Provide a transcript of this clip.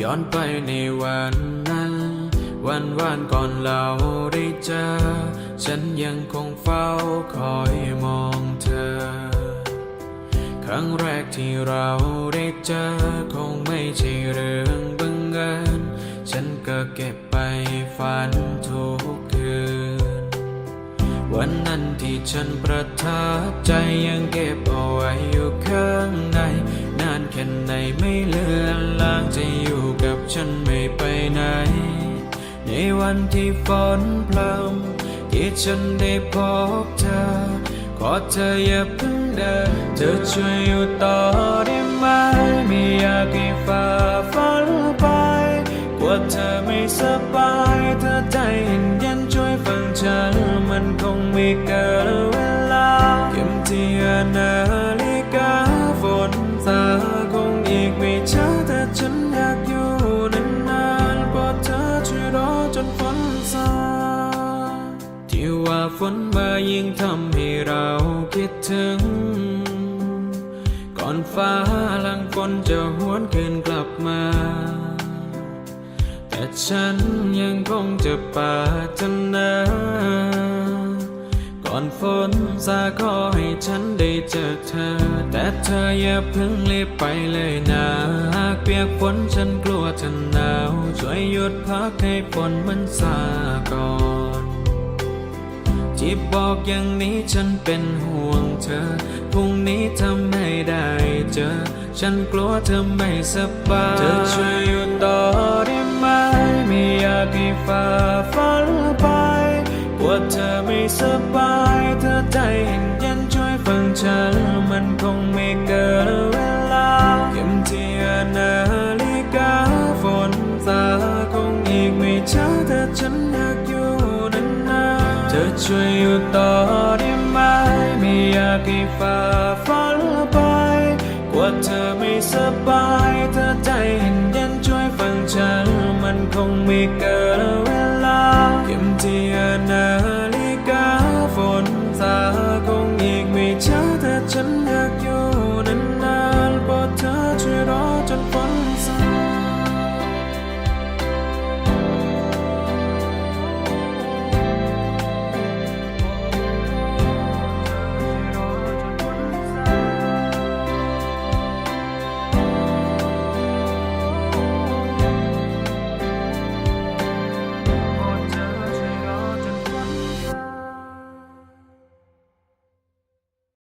ย้อนไปในวันนั้น วันวานก่อนเราได้เจอ ฉันยังคงเฝ้าคอยมองเธอ ครั้งแรกที่เราได้เจอ คงไม่ใช่เรื่องบังเอิญฉันก็เก็บไปฝันทุกคืน วันนั้นที่ฉันประทับใจยังเก็บเอาไว้อยู่ข้างใน นานแค่ไหน ฉันไม่ไปไหน ในวันที่ฝนพรำที่ฉันได้พบเธอ ขอเธออย่าเพิ่งเดินเธอช่วยอยู่ต่อได้ไหมไม่อยากให้ฝ่าฝันไปกลัวเธอไม่สบายเธอใจเย็นเย็นช่วยฟังฉันมันคงไม่เกิน ฝนมายิ่งทำให้เราคิดถึง ก่อนฟ้าหลังฝนจะหวนคืนกลับมา แต่ฉันยังคงจะปรารถนา ก่อนฝนซาขอให้ฉันได้เจอเธอ แต่เธออย่าเพิ่งรีบไปเลยนะหากเปียกฝนฉันกลัวเธอหนาว ช่วยหยุดพักให้ฝนมันซาก่อน ที่บอกอย่างนี้ฉันเป็นห่วงเธอ พรุ่งนี้ทำไม่ได้เจอ ฉันกลัวเธอไม่สบาย เธอช่วยอยู่ต่อได้ไหม ไม่อยากให้ฝ่าฝันไปกลัวเธอไม่สบาย เธอใจเย็นย็นช่วยฟังฉัน มันคงไม่เกินเวลาเข็มที่นาฬิกาฝนตาคงอีกไม่ช้าแต่ฉัน ธอช่วยอยู่ต่อได้ไหม ไม่อยากให้ฝ่าฝันไป กว่าเธอไม่สบาย เธอใจเย็นเย็นช่วยฟังฉัน มันคงไม่เกิน